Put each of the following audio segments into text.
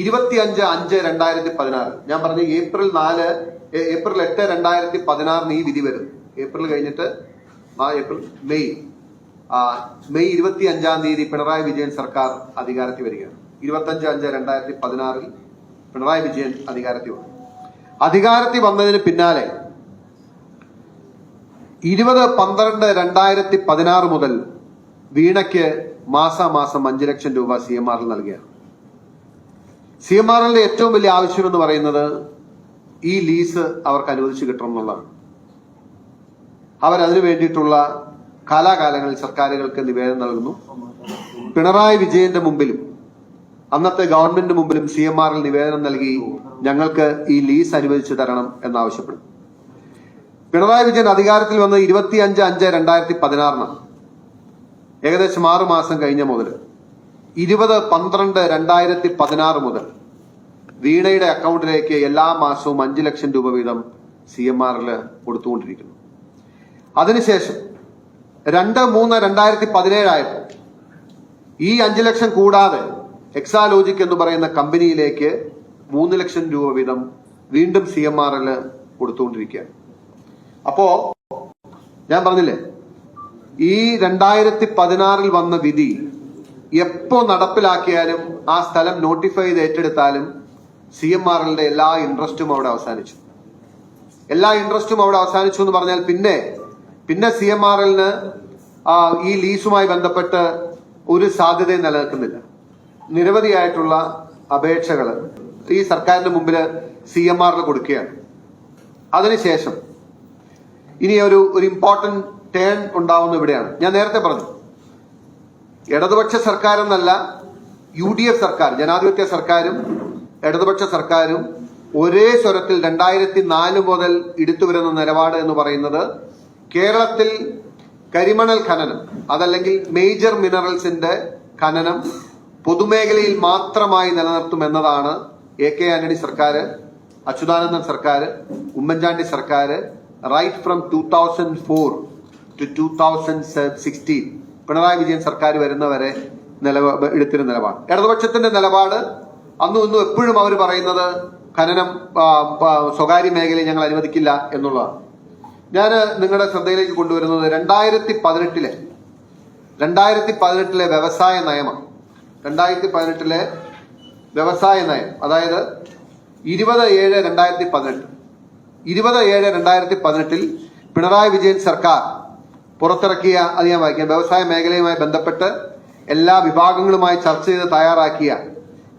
ഇരുപത്തി അഞ്ച് അഞ്ച് രണ്ടായിരത്തി പതിനാറ് ഞാൻ പറഞ്ഞു ഏപ്രിൽ നാല് ഏപ്രിൽ എട്ട് രണ്ടായിരത്തി പതിനാറിന് ഈ വിധി വരും. ഏപ്രിൽ കഴിഞ്ഞിട്ട് ഏപ്രിൽ മെയ്. മെയ് ഇരുപത്തി അഞ്ചാം തീയതി പിണറായി വിജയൻ സർക്കാർ അധികാരത്തിൽ വരികയാണ്. ഇരുപത്തഞ്ച് അഞ്ച് രണ്ടായിരത്തി പതിനാറിൽ പിണറായി വിജയൻ അധികാരത്തിൽ വന്നു. അധികാരത്തിൽ വന്നതിന് പിന്നാലെ ഇരുപത് പന്ത്രണ്ട് രണ്ടായിരത്തി പതിനാറ് മുതൽ വീണയ്ക്ക് മാസാമാസം അഞ്ചു ലക്ഷം രൂപ സി എം ആറിൽ നൽകുകയാണ്. സി എം ആർ എല്ലിന്റെ ഏറ്റവും വലിയ ആവശ്യം എന്ന് പറയുന്നത് ഈ ലീസ് അവർക്ക് അനുവദിച്ചു കിട്ടണം എന്നുള്ളതാണ്. അവരതിനു വേണ്ടിയിട്ടുള്ള കാലാകാലങ്ങളിൽ സർക്കാരുകൾക്ക് നിവേദനം നൽകുന്നു. പിണറായി വിജയന്റെ മുമ്പിലും അന്നത്തെ ഗവൺമെന്റിന് മുമ്പിലും സി എം ആറിൽ നിവേദനം നൽകി ഞങ്ങൾക്ക് ഈ ലീസ് അനുവദിച്ചു തരണം എന്നാവശ്യപ്പെടും പിണറായി വിജയൻ അധികാരത്തിൽ വന്ന് ഇരുപത്തി അഞ്ച് രണ്ടായിരത്തി പതിനാറിനാണ്. ഏകദേശം ആറു മാസം കഴിഞ്ഞ മുതൽ. ഇരുപത് പന്ത്രണ്ട് രണ്ടായിരത്തി പതിനാറ് മുതൽ വീണയുടെ അക്കൗണ്ടിലേക്ക് എല്ലാ മാസവും അഞ്ച് ലക്ഷം രൂപ വീതം സി എം ആറിൽ കൊടുത്തുകൊണ്ടിരിക്കുന്നു. അതിനുശേഷം രണ്ട് മൂന്ന് രണ്ടായിരത്തി പതിനേഴായപ്പോൾ ഈ അഞ്ച് ലക്ഷം കൂടാതെ എക്സാലോജിക് എന്ന് പറയുന്ന കമ്പനിയിലേക്ക് മൂന്ന് ലക്ഷം രൂപ വീതം വീണ്ടും സി എം ആറിൽ കൊടുത്തുകൊണ്ടിരിക്കുകയാണ്. അപ്പോ ഞാൻ പറഞ്ഞില്ലേ? ഈ രണ്ടായിരത്തി പതിനാറിൽ വന്ന വിധി എപ്പോ നടപ്പിലാക്കിയാലും ആ സ്ഥലം നോട്ടിഫൈ ചെയ്ത് ഏറ്റെടുത്താലും സി എം ആറുകളുടെ എല്ലാ ഇൻട്രസ്റ്റും അവിടെ അവസാനിച്ചു. എല്ലാ ഇൻട്രസ്റ്റും അവിടെ അവസാനിച്ചു എന്ന് പറഞ്ഞാൽ പിന്നെ പിന്നെ സി എം ആർ എല്ലിന് ഈ ലീസുമായി ബന്ധപ്പെട്ട് ഒരു സാധ്യതയും നിലനിൽക്കുന്നില്ല. നിരവധിയായിട്ടുള്ള അപേക്ഷകൾ ഈ സർക്കാരിന്റെ മുമ്പിൽ സി എം ആറിൽ കൊടുക്കുകയാണ്. അതിനുശേഷം ഇനി ഒരു ഒരു ഇമ്പോർട്ടന്റ് ടേൺ ഉണ്ടാവുന്ന ഇവിടെയാണ്. ഞാൻ നേരത്തെ പറഞ്ഞു ഇടതുപക്ഷ സർക്കാർ എന്നല്ല യു ഡി എഫ് സർക്കാർ ജനാധിപത്യ സർക്കാരും ഇടതുപക്ഷ സർക്കാരും ഒരേ സ്വരത്തിൽ രണ്ടായിരത്തി നാല് മുതൽ എടുത്തുവരുന്ന നിലപാട് എന്ന് പറയുന്നത് കേരളത്തിൽ കരിമണൽ ഖനനം അതല്ലെങ്കിൽ മേജർ മിനറൽസിന്റെ ഖനനം പൊതുമേഖലയിൽ മാത്രമായി നിലനിർത്തും എന്നതാണ് എ കെ ആന്റണി സർക്കാർ അച്യുതാനന്ദൻ സർക്കാർ ഉമ്മൻചാണ്ടി സർക്കാർ right from two thousand four to two thousand sixteen Pinarayi Vijayan സർക്കാർ വരുന്നവരെ നിലപാ എടുത്തിരുന്ന നിലപാട്. ഇടതുപക്ഷത്തിന്റെ നിലപാട് അന്നും ഇന്നും എപ്പോഴും അവർ പറയുന്നത് ഖനനം സ്വകാര്യ മേഖലയിൽ ഞങ്ങൾ അനുവദിക്കില്ല എന്നുള്ളതാണ്. ഞാൻ നിങ്ങളുടെ ശ്രദ്ധയിലേക്ക് കൊണ്ടുവരുന്നത് രണ്ടായിരത്തി പതിനെട്ടിലെ രണ്ടായിരത്തി പതിനെട്ടിലെ വ്യവസായ നയമാണ്. രണ്ടായിരത്തി പതിനെട്ടിലെ വ്യവസായ നയം അതായത് ഇരുപത് ഏഴ് രണ്ടായിരത്തി പതിനെട്ട് ഇരുപത് ഏഴ് രണ്ടായിരത്തി പതിനെട്ടിൽ പിണറായി വിജയൻ സർക്കാർ പുറത്തിറക്കിയ അത് ഞാൻ വായിക്കാം വ്യവസായ മേഖലയുമായി ബന്ധപ്പെട്ട് എല്ലാ വിഭാഗങ്ങളുമായി ചർച്ച ചെയ്ത് തയ്യാറാക്കിയ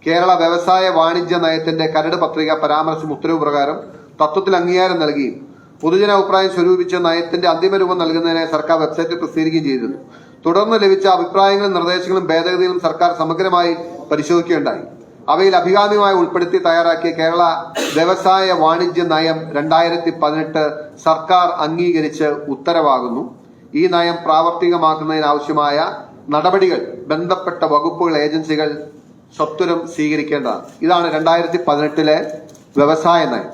കേരള വ്യവസായ വാണിജ്യ നയത്തിന്റെ കരട് പത്രിക പരാമർശം ഉത്തരവ് പ്രകാരം തത്വത്തിൽ അംഗീകാരം നൽകുകയും പൊതുജനാഭിപ്രായം സ്വരൂപിച്ച നയത്തിന്റെ അന്തിമ രൂപം നൽകുന്നതിനെ സർക്കാർ വെബ്സൈറ്റിൽ പ്രസിദ്ധീകരിക്കുകയും ചെയ്തിരുന്നു. തുടർന്ന് ലഭിച്ച അഭിപ്രായങ്ങളും നിർദ്ദേശങ്ങളും ഭേദഗതികളും സർക്കാർ സമഗ്രമായി പരിശോധിക്കുകയുണ്ടായി. അവയിൽ അഭികാമ്യമായി ഉൾപ്പെടുത്തി തയ്യാറാക്കിയ കേരള വ്യവസായ വാണിജ്യ നയം രണ്ടായിരത്തി സർക്കാർ അംഗീകരിച്ച് ഉത്തരവാകുന്നു. ഈ നയം പ്രാവർത്തികമാക്കുന്നതിന് ആവശ്യമായ നടപടികൾ ബന്ധപ്പെട്ട വകുപ്പുകൾ ഏജൻസികൾ സത്വരം സ്വീകരിക്കേണ്ടതാണ്. ഇതാണ് രണ്ടായിരത്തി പതിനെട്ടിലെ വ്യവസായ നയം.